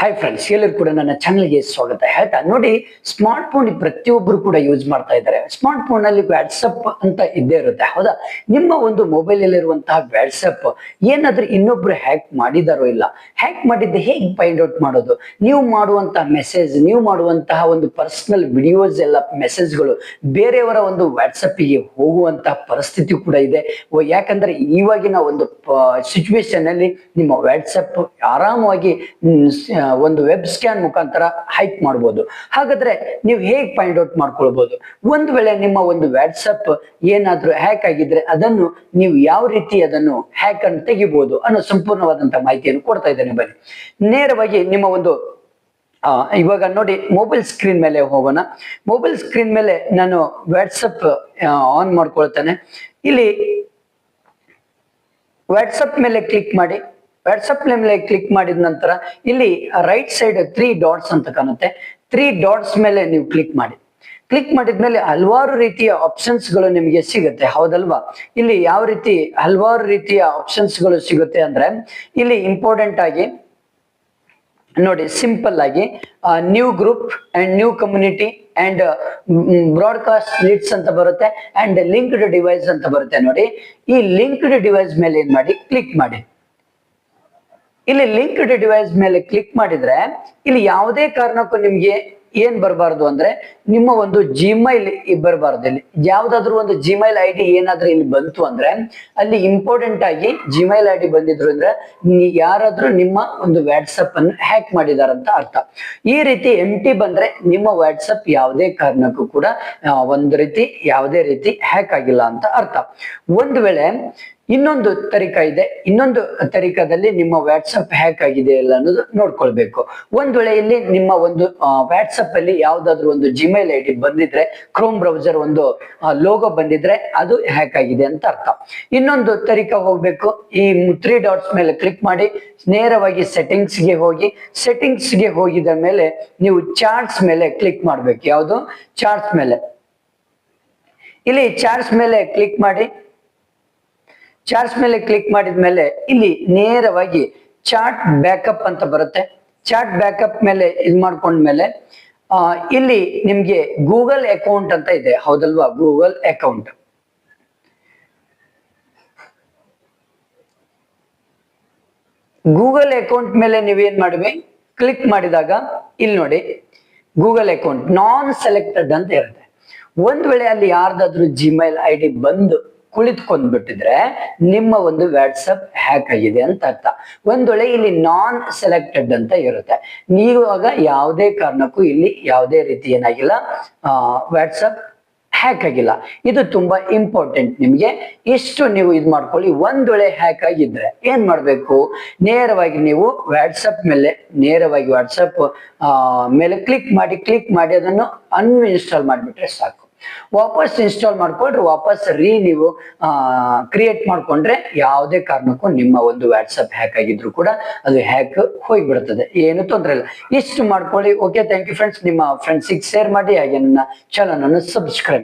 Hi friends ಎಲ್ಲರೂ ಕೂಡ ನನ್ನ ಚಾನಲ್ಗೆ ಸ್ವಾಗತ. ಹೇಳ್ತಾ, ನೋಡಿ ಸ್ಮಾರ್ಟ್ ಫೋನ್ ಪ್ರತಿಯೊಬ್ಬರು ಕೂಡ ಯೂಸ್ ಮಾಡ್ತಾ ಇದ್ದಾರೆ. ಸ್ಮಾರ್ಟ್ ಫೋನ್ ಅಲ್ಲಿ ವಾಟ್ಸಪ್ ಅಂತ ಇದ್ದೇ ಇರುತ್ತೆ. ಹೌದಾ? ನಿಮ್ಮ ಒಂದು ಮೊಬೈಲ್ ಅಲ್ಲಿರುವಂತಹ ವ್ಯಾಟ್ಸಪ್ ಏನಾದ್ರೂ ಇನ್ನೊಬ್ರು ಹ್ಯಾಕ್ ಮಾಡಿದಾರೋ ಇಲ್ಲ? ಹ್ಯಾಕ್ ಮಾಡಿದ್ದೆ ಹೇಗೆ ಫೈಂಡ್ ಔಟ್ ಮಾಡೋದು? ನೀವು ಮಾಡುವಂತಹ ಮೆಸೇಜ್ ನೀವು ಮಾಡುವಂತಹ ಒಂದು ಪರ್ಸನಲ್ ವಿಡಿಯೋಸ್ ಎಲ್ಲ ಮೆಸೇಜ್ಗಳು ಬೇರೆಯವರ ಒಂದು ವಾಟ್ಸಪ್ಪಿಗೆ ಹೋಗುವಂತಹ ಪರಿಸ್ಥಿತಿ ಕೂಡ ಇದೆ. ಯಾಕಂದ್ರೆ ಇವಾಗಿನ ಒಂದು ಸಿಚುವೇಶನ್ ಅಲ್ಲಿ ನಿಮ್ಮ ವ್ಯಾಟ್ಸಪ್ ಆರಾಮವಾಗಿ ಒಂದು ವೆಬ್ ಸ್ಕ್ಯಾನ್ ಮುಖಾಂತರ ಹೈಕ್ ಮಾಡ್ಬೋದು. ಹಾಗಾದ್ರೆ ನೀವು ಹೇಗೆ ಫೈಂಡ್ ಔಟ್ ಮಾಡ್ಕೊಳ್ಬಹುದು ಒಂದು ವೇಳೆ ನಿಮ್ಮ ಒಂದು ವಾಟ್ಸಪ್ ಏನಾದ್ರೂ ಹ್ಯಾಕ್ ಆಗಿದ್ರೆ ಅದನ್ನು ನೀವು ಯಾವ ರೀತಿ ಅದನ್ನು ಹ್ಯಾಕ್ ಅನ್ನು ತೆಗಿಬಹುದು ಅನ್ನೋ ಸಂಪೂರ್ಣವಾದಂತಹ ಮಾಹಿತಿಯನ್ನು ಕೊಡ್ತಾ ಇದ್ದೇನೆ ಬನ್ನಿ. ನೇರವಾಗಿ ನಿಮ್ಮ ಒಂದು ಇವಾಗ ನೋಡಿ ಮೊಬೈಲ್ ಸ್ಕ್ರೀನ್ ಮೇಲೆ ಹೋಗೋಣ. ಮೊಬೈಲ್ ಸ್ಕ್ರೀನ್ ಮೇಲೆ ನಾನು ವಾಟ್ಸಪ್ ಆನ್ ಮಾಡ್ಕೊಳ್ತೇನೆ. ಇಲ್ಲಿ ವಾಟ್ಸಪ್ ಮೇಲೆ ಕ್ಲಿಕ್ ಮಾಡಿ. ವಾಟ್ಸಪ್ ಮೇಲೆ ಕ್ಲಿಕ್ ಮಾಡಿದ ನಂತರ ಇಲ್ಲಿ ರೈಟ್ ಸೈಡ್ ತ್ರೀ ಡಾಟ್ಸ್ ಅಂತ ಕಾಣುತ್ತೆ. ತ್ರೀ ಡಾಟ್ಸ್ ಮೇಲೆ ನೀವು ಕ್ಲಿಕ್ ಮಾಡಿ. ಕ್ಲಿಕ್ ಮಾಡಿದ್ಮೇಲೆ ಹಲವಾರು ರೀತಿಯ ಆಪ್ಷನ್ಸ್ಗಳು ನಿಮಗೆ ಸಿಗುತ್ತೆ. ಹೌದಲ್ವಾ? ಇಲ್ಲಿ ಯಾವ ರೀತಿ ಹಲವಾರು ರೀತಿಯ ಆಪ್ಷನ್ಸ್ಗಳು ಸಿಗುತ್ತೆ ಅಂದ್ರೆ, ಇಲ್ಲಿ ಇಂಪಾರ್ಟೆಂಟ್ ಆಗಿ ನೋಡಿ ಸಿಂಪಲ್ ಆಗಿ new group and new community and broadcast lists ಅಂತ ಬರುತ್ತೆ ಅಂಡ್ ಲಿಂಕ್ಡ್ ಡಿವೈಸ್ ಅಂತ ಬರುತ್ತೆ ನೋಡಿ. ಈ ಲಿಂಕ್ಡ್ ಡಿವೈಸ್ ಮೇಲೆ ಏನ್ ಮಾಡಿ? ಕ್ಲಿಕ್ ಮಾಡಿ. ಇಲ್ಲಿ ಲಿಂಕ್ಡ್ ಡಿವೈಸ್ ಮೇಲೆ ಕ್ಲಿಕ್ ಮಾಡಿದ್ರೆ, ಇಲ್ಲಿ ಯಾವುದೇ ಕಾರಣಕ್ಕೂ ನಿಮ್ಗೆ ಏನ್ ಬರಬಾರ್ದು ಅಂದ್ರೆ ನಿಮ್ಮ ಒಂದು ಜಿಮೈಲ್ ಬರಬಾರ್ದು. ಇಲ್ಲಿ ಯಾವ್ದಾದ್ರು ಒಂದು ಜಿಮೈಲ್ ಐ ಡಿ ಏನಾದ್ರೂ ಇಲ್ಲಿ ಬಂತು ಅಂದ್ರೆ ಅಲ್ಲಿ ಇಂಪಾರ್ಟೆಂಟ್ ಆಗಿ ಜಿಮೈಲ್ ಐ ಡಿ ಬಂದಿದ್ರು ಅಂದ್ರೆ ಯಾರಾದ್ರೂ ನಿಮ್ಮ ಒಂದು ವ್ಯಾಟ್ಸಪ್ ಅನ್ನು ಹ್ಯಾಕ್ ಮಾಡಿದಾರಂತ ಅರ್ಥ. ಈ ರೀತಿ ಎಂ ಟಿ ಬಂದ್ರೆ ನಿಮ್ಮ ವ್ಯಾಟ್ಸಪ್ ಯಾವುದೇ ಕಾರಣಕ್ಕೂ ಕೂಡ ಒಂದು ರೀತಿ ಯಾವುದೇ ರೀತಿ ಹ್ಯಾಕ್ ಆಗಿಲ್ಲ ಅಂತ ಅರ್ಥ. ಒಂದ್ ವೇಳೆ ಇನ್ನೊಂದು ತರಿಕ ಇದೆ. ಇನ್ನೊಂದು ತರಿಕದಲ್ಲಿ ನಿಮ್ಮ ವ್ಯಾಟ್ಸಪ್ ಹ್ಯಾಕ್ ಆಗಿದೆ ಇಲ್ಲ ಅನ್ನೋದು ನೋಡ್ಕೊಳ್ಬೇಕು. ಒಂದ್ ವೇಳೆ ಇಲ್ಲಿ ನಿಮ್ಮ ಒಂದು ವ್ಯಾಟ್ಸಪ್ ಅಲ್ಲಿ ಯಾವ್ದಾದ್ರು ಒಂದು ಜಿಮೇಲ್ ಐ ಡಿ ಬಂದಿದ್ರೆ ಕ್ರೋಮ್ ಬ್ರೌಸರ್ ಒಂದು ಲೋಗೋ ಬಂದಿದ್ರೆ ಅದು ಹ್ಯಾಕ್ ಆಗಿದೆ ಅಂತ ಅರ್ಥ. ಇನ್ನೊಂದು ತರಿಕ ಹೋಗ್ಬೇಕು. ಈ ತ್ರೀ ಡಾಟ್ಸ್ ಮೇಲೆ ಕ್ಲಿಕ್ ಮಾಡಿ, ನೇರವಾಗಿ ಸೆಟ್ಟಿಂಗ್ಸ್ಗೆ ಹೋಗಿ ಸೆಟ್ಟಿಂಗ್ಸ್ಗೆ ಹೋಗಿದ ಮೇಲೆ ನೀವು ಚಾರ್ಟ್ಸ್ ಮೇಲೆ ಕ್ಲಿಕ್ ಮಾಡ್ಬೇಕು. ಯಾವುದು? ಚಾರ್ಟ್ಸ್ ಮೇಲೆ. ಇಲ್ಲಿ ಚಾರ್ಟ್ಸ್ ಮೇಲೆ ಕ್ಲಿಕ್ ಮಾಡಿ ಚಾರ್ಟ್ಸ್ ಮೇಲೆ ಕ್ಲಿಕ್ ಮಾಡಿದ ಮೇಲೆ ಇಲ್ಲಿ ನೇರವಾಗಿ ಚಾರ್ಟ್ ಬ್ಯಾಕಪ್ ಅಂತ ಬರುತ್ತೆ. ಚಾರ್ಟ್ ಬ್ಯಾಕಪ್ ಮೇಲೆ ಇದು ಮಾಡ್ಕೊಂಡ್ಮೇಲೆ ಇಲ್ಲಿ ನಿಮ್ಗೆ ಗೂಗಲ್ ಅಕೌಂಟ್ ಅಂತ ಇದೆ. ಹೌದಲ್ವಾ? Google account. ಗೂಗಲ್ ಅಕೌಂಟ್ ಮೇಲೆ ನೀವೇನ್ ಮಾಡಿವಿ ಕ್ಲಿಕ್ ಮಾಡಿದಾಗ, ಇಲ್ಲಿ ನೋಡಿ, ಗೂಗಲ್ ಅಕೌಂಟ್ ನಾನ್ ಸೆಲೆಕ್ಟೆಡ್ ಅಂತ ಇರುತ್ತೆ. ಒಂದ್ ವೇಳೆ ಅಲ್ಲಿ ಯಾರ್ದಾದ್ರೂ ಜಿಮೇಲ್ ಐ ಡಿ ಬಂದು ಕುಳಿತುಕೊಂಡ್ಬಿಟ್ಟಿದ್ರೆ ನಿಮ್ಮ ಒಂದು ವ್ಯಾಟ್ಸಪ್ ಹ್ಯಾಕ್ ಆಗಿದೆ ಅಂತ ಅರ್ಥ. ಒಂದೊಳೆ ಇಲ್ಲಿ ನಾನ್ ಸೆಲೆಕ್ಟೆಡ್ ಅಂತ ಇರುತ್ತೆ. ನೀವಾಗ ಯಾವುದೇ ಕಾರಣಕ್ಕೂ ಇಲ್ಲಿ ಯಾವುದೇ ರೀತಿ ಏನಾಗಿಲ್ಲ ವ್ಯಾಟ್ಸಪ್ ಹ್ಯಾಕ್ ಆಗಿಲ್ಲ. ಇದು ತುಂಬಾ ಇಂಪಾರ್ಟೆಂಟ್ ನಿಮಗೆ. ಇಷ್ಟು ನೀವು ಇದು ಮಾಡ್ಕೊಳ್ಳಿ. ಒಂದೊಳೆ ಹ್ಯಾಕ್ ಆಗಿದ್ರೆ ಏನ್ ಮಾಡ್ಬೇಕು? ನೇರವಾಗಿ ನೀವು ವಾಟ್ಸಪ್ ಮೇಲೆ, ನೇರವಾಗಿ ವಾಟ್ಸಪ್ ಮೇಲೆ ಕ್ಲಿಕ್ ಮಾಡಿ ಕ್ಲಿಕ್ ಮಾಡಿ ಅದನ್ನು ಅನ್ಇನ್ಸ್ಟಾಲ್ ಮಾಡಿಬಿಟ್ರೆ ಸಾಕು. ವಾಪಸ್ ಇನ್ಸ್ಟಾಲ್ ಮಾಡ್ಕೊಂಡ್ರೆ ವಾಪಸ್ ರೀ ನೀವು ಕ್ರಿಯೇಟ್ ಮಾಡ್ಕೊಂಡ್ರೆ ಯಾವುದೇ ಕಾರಣಕ್ಕೂ ನಿಮ್ಮ ಒಂದು ವಾಟ್ಸಪ್ ಹ್ಯಾಕ್ ಆಗಿದ್ರು ಕೂಡ ಅದು ಹ್ಯಾಕ್ ಹೋಗ್ಬಿಡ್ತದೆ. ಏನು ತೊಂದರೆ ಇಲ್ಲ. ಇಷ್ಟು ಮಾಡ್ಕೊಳ್ಳಿ. ಓಕೆ ಥ್ಯಾಂಕ್ ಯು ಫ್ರೆಂಡ್ಸ್ ನಿಮ್ಮ ಫ್ರೆಂಡ್ಸಿಗೆ ಶೇರ್ ಮಾಡಿ ಹಾಗೆ ನನ್ನ ಚಾನಲ್ ಅನ್ನು ಸಬ್ಸ್ಕ್ರೈಬ್